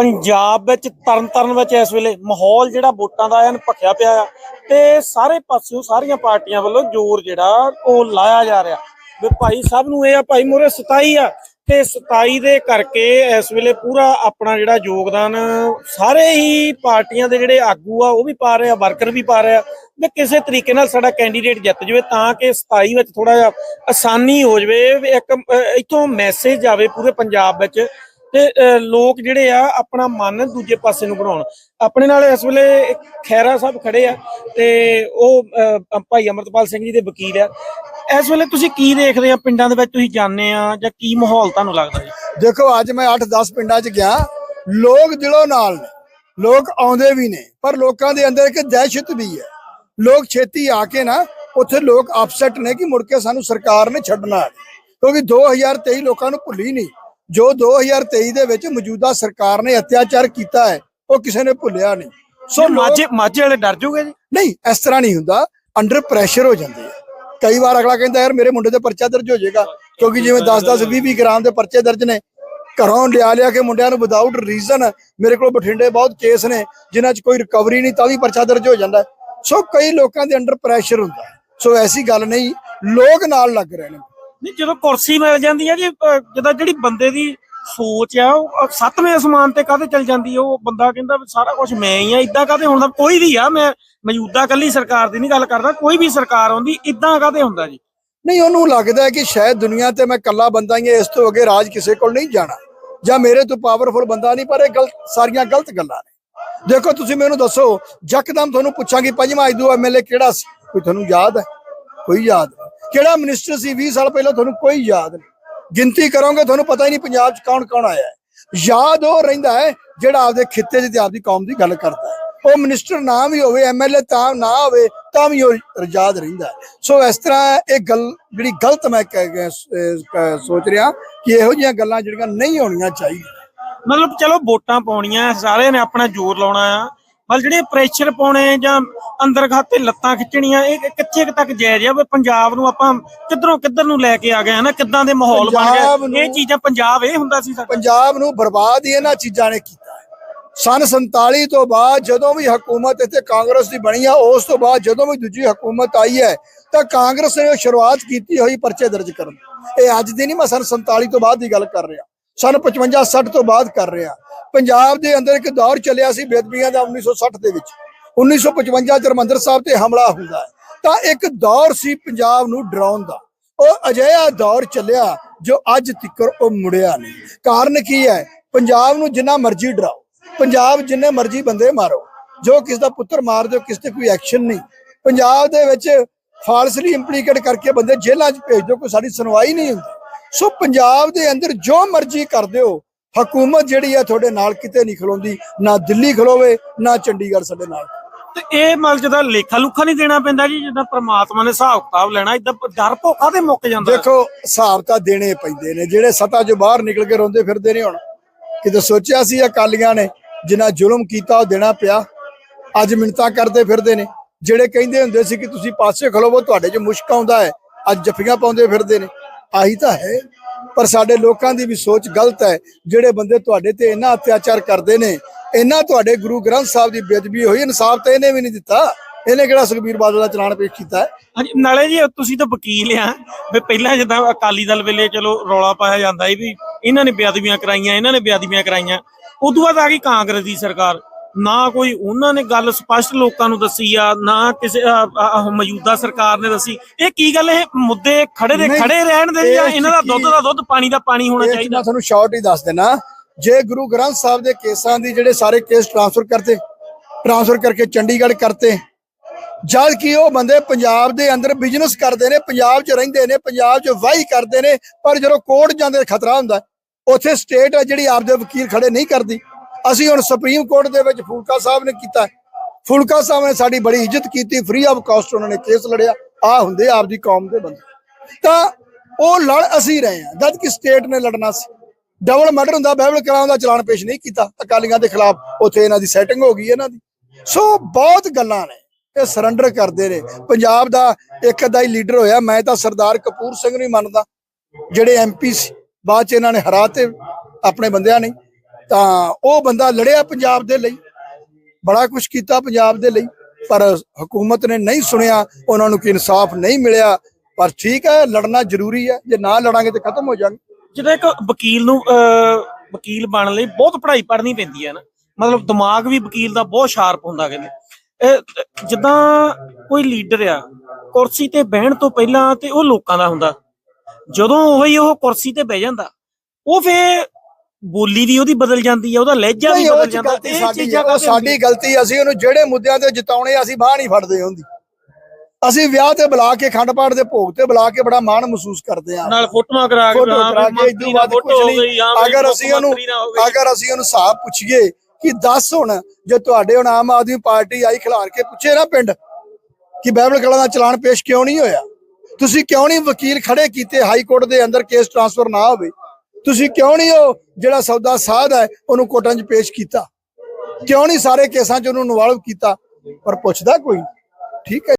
ਪੰਜਾਬ ਵਿੱਚ ਤਰਨਤਾਰਨ ਵਿੱਚ ਇਸ ਵੇਲੇ ਮਾਹੌਲ ਜਿਹੜਾ ਵੋਟਾਂ ਦਾ ਐਨ ਭਖਿਆ ਪਿਆ ਆ ਤੇ ਸਾਰੇ ਪਾਸਿਓਂ ਸਾਰੀਆਂ ਪਾਰਟੀਆਂ ਵੱਲੋਂ ਜ਼ੋਰ ਜਿਹੜਾ ਉਹ ਲਾਇਆ ਜਾ ਰਿਹਾ। ਵੀ ਭਾਈ ਸਭ ਨੂੰ ਇਹ ਆ ਭਾਈ ਮੋਰੇ 27 ਆ ਤੇ 27 ਦੇ ਕਰਕੇ ਇਸ ਵੇਲੇ ਪੂਰਾ ਆਪਣਾ ਜਿਹੜਾ ਯੋਗਦਾਨ ਸਾਰੇ ਹੀ ਪਾਰਟੀਆਂ ਦੇ ਜਿਹੜੇ ਆਗੂ ਆ ਉਹ ਵੀ ਪਾ ਰਹੇ ਆ ਵਰਕਰ ਵੀ ਪਾ ਰਹੇ ਆ। ਵੀ ਕਿਸੇ ਤਰੀਕੇ ਨਾਲ ਸਾਡਾ ਕੈਂਡੀਡੇਟ ਜਿੱਤ ਜਾਵੇ ਤਾਂ ਕਿ 27 ਵਿੱਚ ਥੋੜਾ ਜਿਹਾ ਆਸਾਨੀ ਹੋ ਜਾਵੇ ਇੱਕ ਅਹ, ਇੱਥੋਂ ਮੈਸੇਜ ਆਵੇ ਪੂਰੇ ਪੰਜਾਬ ਵਿੱਚ ਤੇ ਲੋਕ ਜਿਹੜੇ ਆ ਆਪਣਾ ਮਨ ਦੂਜੇ ਪਾਸੇ ਨੂੰ ਬਣਾਉਣ। ਆਪਣੇ ਨਾਲ ਇਸ ਵੇਲੇ ਖੈਰਾ ਸਾਹਿਬ ਖੜੇ ਆ ਤੇ ਉਹ ਭਾਈ ਅਮਰਤਪਾਲ ਸਿੰਘ ਜੀ ਦੇ ਵਕੀਲ ਆ। ਇਸ ਵੇਲੇ ਤੁਸੀਂ ਕੀ ਦੇਖਦੇ ਆ? ਪਿੰਡਾਂ ਦੇ ਵਿੱਚ ਤੁਸੀਂ ਜਾਣਦੇ ਆ ਜਾਂ ਕੀ ਮਾਹੌਲ ਤੁਹਾਨੂੰ ਲੱਗਦਾ ਜੀ? ਦੇਖੋ, ਅੱਜ ਮੈਂ 8-10 ਪਿੰਡਾਂ 'ਚ ਗਿਆ। ਲੋਕ ਦਿਲੋਂ ਨਾਲ ਨੇ। ਲੋਕ ਆਉਂਦੇ ਵੀ ਨੇ, ਪਰ ਲੋਕਾਂ ਦੇ ਅੰਦਰ ਇੱਕ ਦਹਿਸ਼ਤ ਵੀ ਹੈ। ਲੋਕ ਛੇਤੀ ਆ ਕੇ ਨਾ, ਉੱਥੇ ਲੋਕ ਅਪਸੈਟ ਨੇ ਕਿ ਮੁੜ ਕੇ ਸਾਨੂੰ ਸਰਕਾਰ ਨੇ ਛੱਡਣਾ ਹੈ। ਕਿਉਂਕਿ 2023 ਲੋਕਾਂ ਨੂੰ ਭੁੱਲੀ ਨਹੀਂ। ਜੋ 2023 ਦੇ ਵਿੱਚ ਮੌਜੂਦਾ ਸਰਕਾਰ ਨੇ ਅਤਿਆਚਾਰ ਕੀਤਾ ਹੈ ਉਹ ਕਿਸੇ ਨੇ ਭੁੱਲਿਆ ਨਹੀਂ। ਸੋ ਮਾਝੇ ਮਾਝੇ ਵਾਲੇ ਡਰ ਜੂਗੇ ਜੀ? ਨਹੀਂ ਇਸ ਤਰ੍ਹਾਂ ਨਹੀਂ ਹੁੰਦਾ। ਅੰਡਰ ਪ੍ਰੈਸ਼ਰ ਹੋ ਜਾਂਦੇ ਆ। ਕਈ ਵਾਰ ਅਗਲਾ ਕਹਿੰਦਾ ਯਾਰ ਮੇਰੇ ਮੁੰਡੇ ਤੇ ਪਰਚਾ ਦਰਜ ਹੋ ਜਾਏਗਾ ਕਿਉਂਕਿ ਜਿਵੇਂ 10-10 20-20 ਗ੍ਰਾਮ ਦੇ ਪਰਚੇ ਦਰਜ ਨੇ ਘਰੋਂ ਲਿਆ ਲਿਆ ਕੇ ਮੁੰਡਿਆਂ ਨੂੰ ਵਿਦਆਊਟ ਰੀਜ਼ਨ ਮੇਰੇ ਕੋਲ ਬਠਿੰਡੇ ਬਹੁਤ ਕੇਸ ਨੇ ਜਿਨ੍ਹਾਂ 'ਚ ਕੋਈ ਰਿਕਵਰੀ ਨਹੀਂ ਤਾਂ ਵੀ ਪਰਚਾ ਦਰਜ ਹੋ ਜਾਂਦਾ। ਸੋ ਕਈ ਲੋਕਾਂ ਦੇ ਅੰਡਰ ਪ੍ਰੈਸ਼ਰ ਹੁੰਦਾ। ਸੋ ਐਸੀ ਗੱਲ ਨਹੀਂ ਲੋਕ ਨਾਲ ਲੱਗ ਰਹੇ ਨੇ। ਨਹੀਂ, ਜਦੋਂ ਕੁਰਸੀ ਮਿਲ ਜਾਂਦੀ ਹੈ ਜੀ ਜਦੋਂ ਜਿਹੜੀ ਬੰਦੇ ਦੀ ਸੋਚ ਆ, ਉਹ ਸੱਤਵੇਂ ਅਸਮਾਨ ਤੇ ਕਾਹਦੇ ਚਲ ਜਾਂਦੀ ਉਹ ਬੰਦਾ ਕਹਿੰਦਾ ਸਾਰਾ ਕੁਝ ਮੈਂ ਹੀ ਆ ਇਦਾਂ ਕਾਹਦੇ ਹੁੰਦਾ? ਕੋਈ ਵੀ ਆ, ਮੈਂ ਮੌਜੂਦਾ ਕੱਲੀ ਸਰਕਾਰ ਦੀ ਨਹੀਂ ਗੱਲ ਕਰਦਾ, ਕੋਈ ਵੀ ਸਰਕਾਰ ਆਉਂਦੀ ਇਦਾਂ ਕਾਹਦੇ ਹੁੰਦਾ ਜੀ? ਨਹੀਂ, ਉਹਨੂੰ ਲੱਗਦਾ ਹੈ ਕਿ ਸ਼ਾਇਦ ਦੁਨੀਆ ਤੇ ਮੈਂ ਇਕੱਲਾ ਬੰਦਾ ਹੀ ਇਸ ਤੋਂ ਅੱਗੇ ਰਾਜ ਕਿਸੇ ਕੋਲ ਨਹੀਂ ਜਾਣਾ। ਜਾਂ ਮੇਰੇ ਤੋਂ ਪਾਵਰਫੁਲ ਬੰਦਾ ਨਹੀਂ, ਪਰ ਇਹ ਗਲਤ, ਸਾਰੀਆਂ ਗਲਤ ਗੱਲਾਂ ਨੇ। ਦੇਖੋ, ਤੁਸੀਂ ਮੈਨੂੰ ਦੱਸੋ ਯਕਦਮ ਤੁਹਾਨੂੰ ਪੁੱਛਾਂਗੀ, ਪੰਜਵਾਂ ਆਈਦੂ ਐਮਐਲਏ ਕਿਹੜਾ ਸੀ? ਕੋਈ ਤੁਹਾਨੂੰ ਯਾਦ ਹੈ? ਕੋਈ ਯਾਦ? ਕਿਹੜਾ ਮਿਨਿਸਟਰ ਸੀ 20 ਸਾਲ ਪਹਿਲਾਂ ਤੁਹਾਨੂੰ ਕੋਈ ਯਾਦ ਨਹੀਂ। ਗਿਣਤੀ ਕਰੋਗੇ, ਤੁਹਾਨੂੰ ਪਤਾ ਹੀ ਨਹੀਂ ਪੰਜਾਬ 'ਚ ਕੌਣ ਕੌਣ ਆਇਆ ਯਾਦ ਉਹ ਰਹਿੰਦਾ ਹੈ, ਜਿਹੜਾ ਆਪਦੇ ਖਿੱਤੇ 'ਚ ਤੇ ਆਪਦੀ ਕੌਮ ਦੀ ਗੱਲ ਕਰਦਾ ਹੈ। ਉਹ ਮਿਨਿਸਟਰ ਨਾ ਵੀ ਹੋਵੇ ਐਮਐਲਏ ਤਾਂ ਨਾ ਹੋਵੇ, ਤਾਂ ਵੀ ਉਹ ਯਾਦ ਰਹਿੰਦਾ ਸੋ ਇਸ ਤਰ੍ਹਾਂ ਇਹ ਗੱਲ, ਜਿਹੜੀ ਗਲਤ ਮੈਂ ਸੋਚ ਰਿਹਾ ਕਿ ਇਹੋ ਜਿਹੀਆਂ ਗੱਲਾਂ ਜਿਹੜੀਆਂ ਨਹੀਂ ਹੋਣੀਆਂ ਚਾਹੀਦੀਆਂ। ਮਤਲਬ ਚਲੋ ਵੋਟਾਂ ਪਾਉਣੀਆਂ, ਸਾਰਿਆਂ ਨੇ ਆਪਣਾ ਜ਼ੋਰ ਲਾਉਣਾ ਆ, ਪਰ ਜਿਹੜੇ ਪ੍ਰੈਸ਼ਰ ਪਾਉਣੇ ਜਾਂ ਅੰਦਰ ਖਾਤੇ ਲੱਤਾਂ ਖਿੱਚਣੀਆਂ ਇਹ ਕਿੱਥੇ ਕੁ ਤੱਕ ਜਾਇਜ਼ ਆ ਵੀ ਪੰਜਾਬ ਨੂੰ ਆਪਾਂ ਕਿੱਧਰੋਂ ਕਿੱਧਰ ਨੂੰ ਲੈ ਕੇ ਆ ਗਏ ਹਨਾ ਕਿੱਦਾਂ ਦੇ ਮਾਹੌਲ ਬਣ ਪੰਜਾਬ ਗਏ ਨੂੰ- ਇਹ ਚੀਜ਼ਾਂ ਪੰਜਾਬ ਇਹ ਹੁੰਦਾ ਸੀ ਸਾਡਾ। ਪੰਜਾਬ ਨੂੰ ਬਰਬਾਦ ਹੀ ਇਹਨਾਂ ਚੀਜ਼ਾਂ ਨੇ ਕੀਤਾ ਹੈ। ਸਨ 47 ਤੋਂ ਬਾਅਦ ਜਦੋਂ ਵੀ ਹਕੂਮਤ ਇੱਥੇ ਕਾਂਗਰਸ ਦੀ ਬਣੀ ਆ ਉਸ ਤੋਂ ਬਾਅਦ ਜਦੋਂ ਵੀ ਦੂਜੀ ਹਕੂਮਤ ਆਈ ਹੈ ਤਾਂ ਕਾਂਗਰਸ ਨੇ ਉਹ ਸ਼ੁਰੂਆਤ ਕੀਤੀ ਹੋਈ ਪਰਚੇ ਦਰਜ ਕਰਨ ਦੀ। ਇਹ ਅੱਜ ਦੀ ਨਹੀਂ ਮੈਂ ਸਨ 47 ਤੋਂ ਬਾਅਦ ਦੀ ਗੱਲ ਕਰ ਰਿਹਾ। ਸਨ 55 60 ਤੋਂ ਬਾਅਦ ਕਰ ਰਿਹਾ। ਪੰਜਾਬ ਦੇ ਅੰਦਰ ਇੱਕ ਦੌਰ ਚੱਲਿਆ ਸੀ ਬੇਦਬੀਆਂ ਦਾ 1960 ਦੇ ਵਿੱਚ। 1955 ਚ ਹਰਿਮੰਦਰ ਸਾਹਿਬ ਤੇ ਹਮਲਾ ਹੁੰਦਾ ਹੈ। ਤਾਂ ਇੱਕ ਦੌਰ ਸੀ ਪੰਜਾਬ ਨੂੰ ਡਰਾਉਣ ਦਾ। ਉਹ ਅਜਿਹਾ ਦੌਰ ਚੱਲਿਆ ਜੋ ਅੱਜ ਤੱਕ ਉਹ ਮੁੜਿਆ ਨਹੀਂ। ਕਾਰਨ ਕੀ ਹੈ? ਪੰਜਾਬ ਨੂੰ ਜਿੰਨਾ ਮਰਜ਼ੀ ਡਰਾਓ। ਪੰਜਾਬ ਜਿੰਨੇ ਮਰਜ਼ੀ ਬੰਦੇ ਮਾਰੋ। ਜੋ ਕਿਸ ਦਾ ਪੁੱਤਰ ਮਾਰ ਦਿਓ ਕਿਸ ਤੇ ਕੋਈ ਐਕਸ਼ਨ ਨਹੀਂ। ਪੰਜਾਬ ਦੇ ਵਿੱਚ ਫਾਲਸਲੀ ਇੰਪਲੀਕੇਟ ਕਰਕੇ ਬੰਦੇ ਜੇਲ੍ਹਾਂ 'ਚ ਭੇਜ ਦਿਓ, ਕੋਈ ਸਾਡੀ ਸੁਣਵਾਈ ਨਹੀਂ ਹੁੰਦੀ। ਸੋ ਪੰਜਾਬ ਦੇ ਅੰਦਰ ਜੋ ਮਰਜ਼ੀ ਕਰ ਦਿਓ ਹਕੂਮਤ ਜਿਹੜੀ ਹੈ ਤੁਹਾਡੇ ਨਾਲ ਕਿਤੇ ਨਹੀਂ ਖਲੋਂਦੀ, ਨਾ ਦਿੱਲੀ ਖਲੋਵੇ, ਨਾ ਚੰਡੀਗੜ੍ਹ ਸਾਡੇ ਨਾਲ। ਤੇ ਇਹ ਮਲ ਜਿਹਦਾ ਲੇਖਾ ਲੁਖਾ ਨਹੀਂ ਦੇਣਾ ਪੈਂਦਾ ਜੀ, ਜਿੱਦਾਂ ਪ੍ਰਮਾਤਮਾ ਨੇ ਹਿਸਾਬ ਕਿਤਾਬ ਲੈਣਾ, ਇਦਾਂ ਡਰ ਭੋਖਾ ਤੇ ਮੁੱਕ ਜਾਂਦਾ। ਦੇਖੋ, ਹਿਸਾਬ ਤਾਂ ਦੇਣੇ ਪੈਂਦੇ ਨੇ, ਜਿਹੜੇ ਸਤਾ ਚੋਂ ਬਾਹਰ ਨਿਕਲ ਕੇ ਰੋਂਦੇ ਫਿਰਦੇ ਨੇ ਹੁਣ। ਕਿਤੇ ਸੋਚਿਆ ਸੀ ਅਕਾਲੀਆਂ ਨੇ ਜਿਨ੍ਹਾਂ ਜ਼ੁਲਮ ਕੀਤਾ ਉਹ ਦੇਣਾ ਪਿਆ। ਅੱਜ ਮਿੰਨਤਾਂ ਕਰਦੇ ਫਿਰਦੇ ਨੇ। ਜਿਹੜੇ ਕਹਿੰਦੇ ਹੁੰਦੇ ਸੀ ਕਿ ਤੁਸੀਂ ਪਾਸੇ ਖਲੋਵੋ, ਤੁਹਾਡੇ 'ਚ ਮੁਸ਼ਕ ਆਉਂਦਾ ਹੈ, ਅੱਜ ਜੱਫੀਆਂ ਪਾਉਂਦੇ ਫਿਰਦੇ ਨੇ। ਆਹੀ ਤਾਂ ਹੈ। ਪਰ ਸਾਡੇ ਲੋਕਾਂ ਦੀ ਵੀ ਸੋਚ ਗਲਤ ਹੈ। ਜਿਹੜੇ ਬੰਦੇ ਤੁਹਾਡੇ ਤੇ ਇੰਨਾ ਅਤਿਆਚਾਰ ਕਰਦੇ ਨੇ ਇੰਨਾ ਤੁਹਾਡੇ ਗੁਰੂ ਗ੍ਰੰਥ ਸਾਹਿਬ ਦੀ ਬੇਅਦਬੀ ਹੋਈ ਇਨਸਾਫ ਤਾਂ ਇਹਨੇ ਵੀ ਨਹੀਂ ਦਿੱਤਾ। ਇਹਨੇ ਕਿਹੜਾ ਸੁਖਬੀਰ ਬਾਦਲ ਦਾ ਚਲਾਨ ਪੇਸ਼ ਕੀਤਾ ਹਾਂਜੀ ਨਾਲੇ ਜੀ ਤੁਸੀਂ ਤਾਂ ਵਕੀਲ ਆ। ਵੀ ਪਹਿਲਾਂ ਜਿੱਦਾਂ ਅਕਾਲੀ ਦਲ ਵੇਲੇ ਚਲੋ ਰੌਲਾ ਪਾਇਆ ਜਾਂਦਾ ਸੀ ਵੀ ਇਹਨਾਂ ਨੇ ਬੇਅਦਬੀਆਂ ਕਰਾਈਆਂ ਇਹਨਾਂ ਨੇ ਬੇਅਦਬੀਆਂ ਕਰਾਈਆਂ। ਉਦੋਂ ਬਾਅਦ ਆ ਗਈ ਕਾਂਗਰਸ ਦੀ ਸਰਕਾਰ। ਨਾ ਕੋਈ ਉਹਨਾਂ ਨੇ ਗੱਲ ਸਪਸ਼ਟ ਲੋਕਾਂ ਨੂੰ ਦੱਸੀ ਆ ਨਾ ਕਿਸੇ ਮੌਜੂਦਾ ਸਰਕਾਰ ਨੇ ਦੱਸੀ। ਇਹ ਕੀ ਗੱਲ ਇਹ ਮੁੱਦੇ ਖੜੇ ਦੇ ਖੜੇ ਰਹਿਣ ਦੇ ਜਾਂ ਇਹ ਇਹਨਾਂ ਦਾ ਦੁੱਧ ਦਾ ਦੁੱਧ ਪਾਣੀ ਦਾ ਪਾਣੀ ਹੋਣਾ ਚਾਹੀਦਾ? ਮੈਂ ਤੁਹਾਨੂੰ ਸ਼ਾਰਟ ਹੀ ਦੱਸ ਦੇਣਾ ਜੇ ਗੁਰੂ ਗ੍ਰੰਥ ਸਾਹਿਬ ਦੇ ਕੇਸਾਂ ਦੀ ਜਿਹੜੇ ਸਾਰੇ ਕੇਸ ਟ੍ਰਾਂਸਫਰ ਕਰਤੇ ਟ੍ਰਾਂਸਫਰ ਕਰਕੇ ਚੰਡੀਗੜ੍ਹ ਕਰਤੇ, ਜਦ ਕਿ ਉਹ ਬੰਦੇ ਪੰਜਾਬ ਦੇ ਅੰਦਰ ਬਿਜ਼ਨਸ ਕਰਦੇ ਨੇ, ਪੰਜਾਬ 'ਚ ਰਹਿੰਦੇ ਨੇ, ਪੰਜਾਬ 'ਚ ਵਾਹੀ ਕਰਦੇ ਨੇ, ਪਰ ਜਦੋਂ ਕੋਰਟ ਜਾਂਦੇ ਖਤਰਾ ਹੁੰਦਾ ਉੱਥੇ ਸਟੇਟ ਹੈ ਜਿਹੜੀ ਆਪਦੇ ਵਕੀਲ ਖੜੇ ਨਹੀਂ ਕਰਦੀ। ਅਸੀਂ ਹੁਣ ਸੁਪਰੀਮ ਕੋਰਟ ਦੇ ਵਿੱਚ ਫੂਲਕਾ ਸਾਹਿਬ ਨੇ ਕੀਤਾ ਹੈ। ਫੂਲਕਾ ਸਾਹਿਬ ਨੇ ਸਾਡੀ ਬੜੀ ਇੱਜ਼ਤ ਕੀਤੀ ਫ੍ਰੀ ਆਫ ਕਾਸਟ ਉਹਨਾਂ ਨੇ ਕੇਸ ਲੜਿਆ। ਆ ਹੁੰਦੇ ਆਪਦੀ ਕੌਮ ਦੇ ਬੰਦੇ। ਤਾਂ ਉਹ ਲੜ ਅਸੀਂ ਰਹੇ ਹਾਂ, ਜਦ ਕਿ ਸਟੇਟ ਨੇ ਲੜਨਾ ਸੀ। ਡਬਲ ਮਰਡਰ ਹੁੰਦਾ ਬਾਈਬਲ ਕਰਾਂ ਦਾ ਚਲਾਨ ਪੇਸ਼ ਨਹੀਂ ਕੀਤਾ, ਅਕਾਲੀਆਂ ਦੇ ਖਿਲਾਫ ਉੱਥੇ ਇਹਨਾਂ ਦੀ ਸੈਟਿੰਗ ਹੋ ਗਈ ਇਹਨਾਂ ਦੀ। ਸੋ ਬਹੁਤ ਗੱਲਾਂ ਨੇ, ਇਹ ਸਰੈਂਡਰ ਕਰਦੇ ਨੇ। ਪੰਜਾਬ ਦਾ ਇੱਕ ਅੱਧਾ ਹੀ ਲੀਡਰ ਹੋਇਆ, ਮੈਂ ਤਾਂ ਸਰਦਾਰ ਕਪੂਰ ਸਿੰਘ ਨੂੰ ਹੀ ਮੰਨਦਾ। ਜਿਹੜੇ ਐਮਪੀ ਸੀ, ਬਾਅਦ ਚ ਇਹਨਾਂ ਨੇ ਹਰਾਤੇ ਆਪਣੇ ਬੰਦਿਆਂ ਨੇ। ਤਾਂ ਉਹ ਬੰਦਾ ਲੜਿਆ ਪੰਜਾਬ ਦੇ ਲਈ, ਬੜਾ ਕੁਝ ਕੀਤਾ ਪੰਜਾਬ ਦੇ ਲਈ, ਪਰ ਹਕੂਮਤ ਨੇ ਨਹੀਂ ਸੁਣਿਆ, ਉਹਨਾਂ ਨੂੰ ਕਿ ਇਨਸਾਫ ਨਹੀਂ ਮਿਲਿਆ। ਪਰ ਠੀਕ ਹੈ, ਲੜਨਾ ਜ਼ਰੂਰੀ ਹੈ, ਜੇ ਨਾ ਲੜਾਂਗੇ ਤੇ ਖਤਮ ਹੋ ਜਾਣਗੇ ਜਿਹੜਾ ਇੱਕ ਵਕੀਲ ਨੂੰ ਵਕੀਲ ਬਣਨ ਲਈ ਬਹੁਤ ਪੜ੍ਹਾਈ ਪੜ੍ਹਨੀ ਪੈਂਦੀ ਹੈ ਨਾ ਮਤਲਬ ਦਿਮਾਗ ਵੀ ਵਕੀਲ ਦਾ ਬਹੁਤ ਸ਼ਾਰਪ ਹੁੰਦਾ ਕਹਿੰਦੇ। ਇਹ ਜਿੱਦਾਂ ਕੋਈ ਲੀਡਰ ਆ ਕੁਰਸੀ ਤੇ ਬਹਿਣ ਤੋਂ ਪਹਿਲਾਂ ਤੇ ਉਹ ਲੋਕਾਂ ਦਾ ਹੁੰਦਾ। ਜਦੋਂ ਉਹੀ ਉਹ ਕੁਰਸੀ ਤੇ ਬਹਿ ਜਾਂਦਾ ਉਹ ਫੇ ਬੋਲੀ ਵੀ ਉਹਦੀ ਬਦਲ ਜਾਂਦੀ ਹੈ ਉਹਦਾ ਲਹਿਜਾ ਵੀ ਬਦਲ ਜਾਂਦਾ ਇਹ ਸਾਡੀ ਹੈ, ਚੀਜ਼ਾਂ ਸਾਡੀ ਗਲਤੀ ਅਸੀਂ ਉਹਨੂੰ ਜਿਹੜੇ ਮੁੱਦਿਆਂ ਤੇ ਜਿਤਾਉਣੇ ਅਸੀਂ ਬਾਹ ਨਹੀਂ ਫੜਦੇ ਹੁੰਦੀ। ਅਸੀਂ ਵਿਆਹ ਤੇ ਬੁਲਾ ਕੇ ਖੰਡ ਪਾਠ ਦੇ ਭੋਗ ਤੇ ਬੁਲਾ ਕੇ ਬੜਾ ਮਾਣ ਮਹਿਸੂਸ ਕਰਦੇ ਹਾਂ ਨਾਲ ਫੋਟੋਆਂ ਕਰਾ ਕੇ ਫੋਟੋ ਕਰਾ ਕੇ ਇਦੋਂ ਫੋਟੋ ਕੁਝ ਨਹੀਂ। ਅਗਰ ਅਸੀਂ ਉਹਨੂੰ। ਅਗਰ ਅਸੀਂ ਉਹਨੂੰ ਹਿਸਾਬ ਪੁੱਛੀਏ ਕਿ ਦੱਸ ਹੁਣ ਜੇ ਤੁਹਾਡੇ ਹੁਣ ਆਮ ਆਦਮੀ ਪਾਰਟੀ ਆਈ ਖਿਲਾਰ ਕੇ ਪੁੱਛੇ ਨਾ ਪਿੰਡ ਕਿ ਬਾਈਬਲ ਕਲਾ ਦਾ ਚਲਾਨ ਪੇਸ਼ ਕਿਉਂ ਨਹੀਂ ਹੋਇਆ? ਤੁਸੀਂ ਕਿਉਂ ਨਹੀਂ ਵਕੀਲ ਖੜੇ ਕੀਤੇ ਹਾਈ ਕੋਰਟ ਦੇ ਅੰਦਰ ਕੇਸ ਟ੍ਰਾਂਸਫਰ ਨਾ ਹੋਵੇ? ਤੁਸੀਂ ਕਿਉਂ ਨਹੀਂ ਉਹ ਜਿਹੜਾ ਸੌਦਾ ਸਾਧ ਹੈ ਉਹਨੂੰ ਕੋਰਟਾਂ 'ਚ ਪੇਸ਼ ਕੀਤਾ? ਕਿਉਂ ਨਹੀਂ ਸਾਰੇ ਕੇਸਾਂ 'ਚ ਉਹਨੂੰ ਇਨਵੋਲਵ ਕੀਤਾ? ਪਰ ਪੁੱਛਦਾ ਕੋਈ। ਠੀਕ ਹੈ